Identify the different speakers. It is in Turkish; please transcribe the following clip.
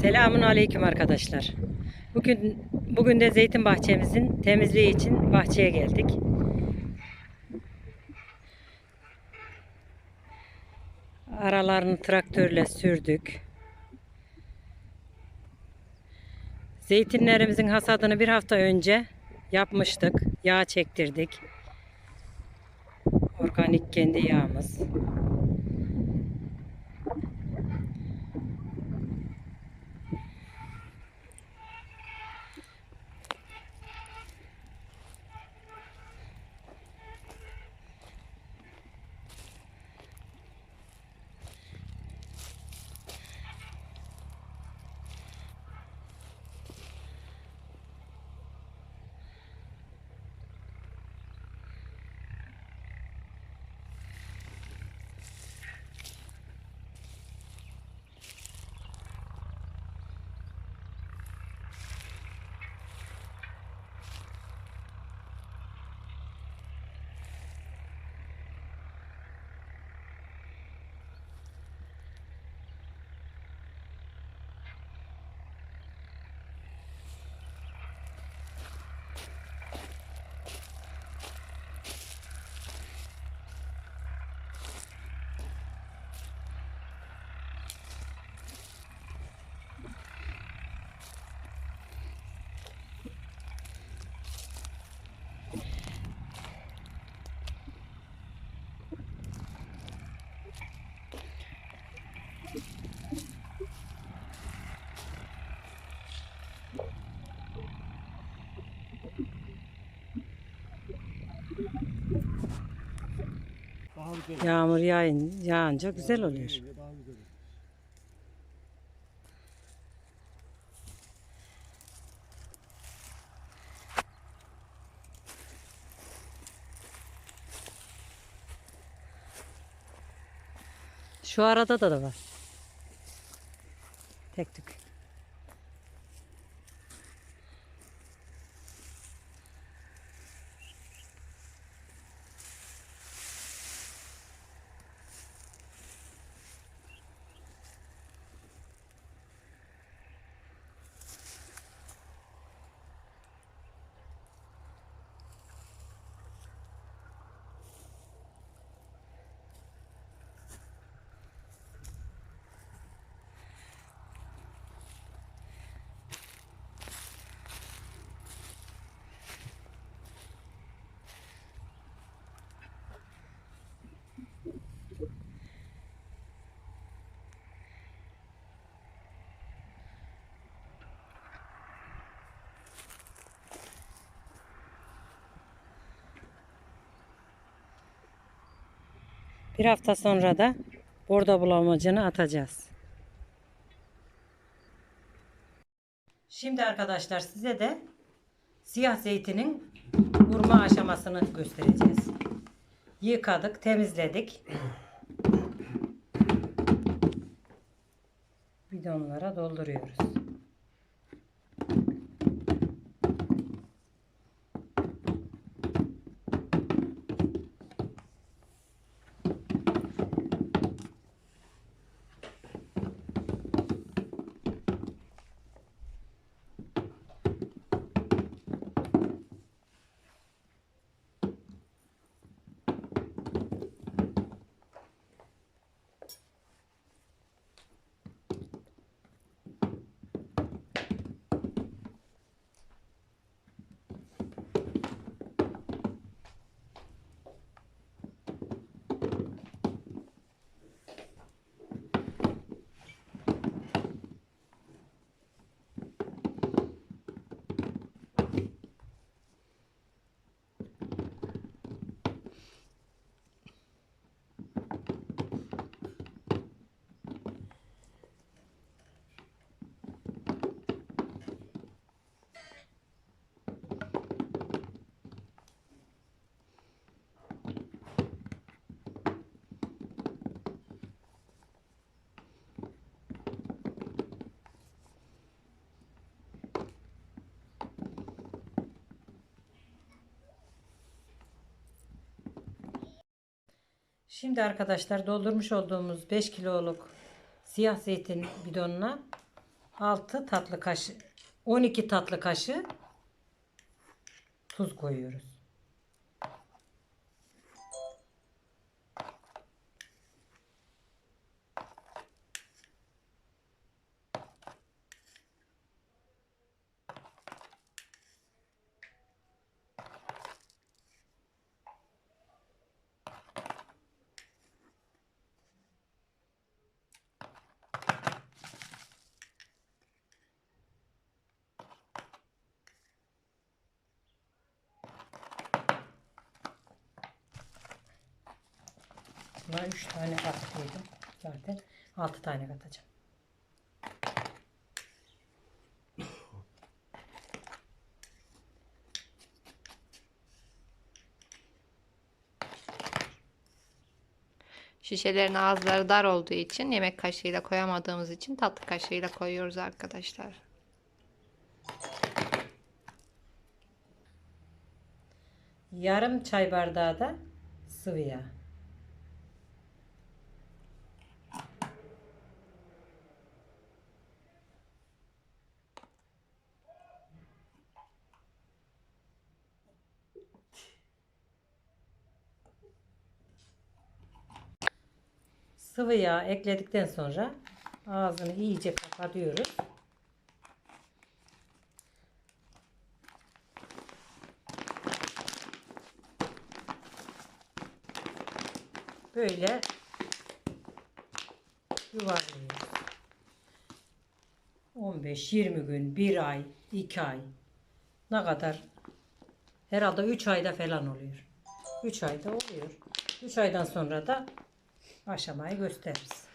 Speaker 1: Selamun aleyküm arkadaşlar. Bugün bugün de zeytin bahçemizin temizliği için bahçeye geldik. Aralarını traktörle sürdük. Zeytinlerimizin hasadını bir hafta önce yapmıştık. Yağ çektirdik. Organik kendi yağımız. Yağmur yağın, yağınca güzel oluyor. Şu arada da da var. Tek tük. Bir hafta sonra da bordo bulamacını atacağız. Şimdi arkadaşlar size de siyah zeytinin vurma aşamasını göstereceğiz. Yıkadık, temizledik. Bidonlara dolduruyoruz. Şimdi arkadaşlar doldurmuş olduğumuz 5 kiloluk siyah zeytin bidonuna 6 tatlı kaşığı 12 tatlı kaşığı tuz koyuyoruz. Buna 3 tane kattıydım. Zaten 6 tane katacağım.
Speaker 2: Şişelerin ağızları dar olduğu için yemek kaşığıyla koyamadığımız için tatlı kaşığıyla koyuyoruz arkadaşlar.
Speaker 1: Yarım çay bardağı da sıvı yağ. Sıvı yağ ekledikten sonra ağzını iyice kapatıyoruz. Böyle yuvarlıyoruz. 15-20 gün, 1 ay, 2 ay ne kadar? Herhalde 3 ayda falan oluyor. 3 ayda oluyor. 3 aydan sonra da aşamayı gösteririz.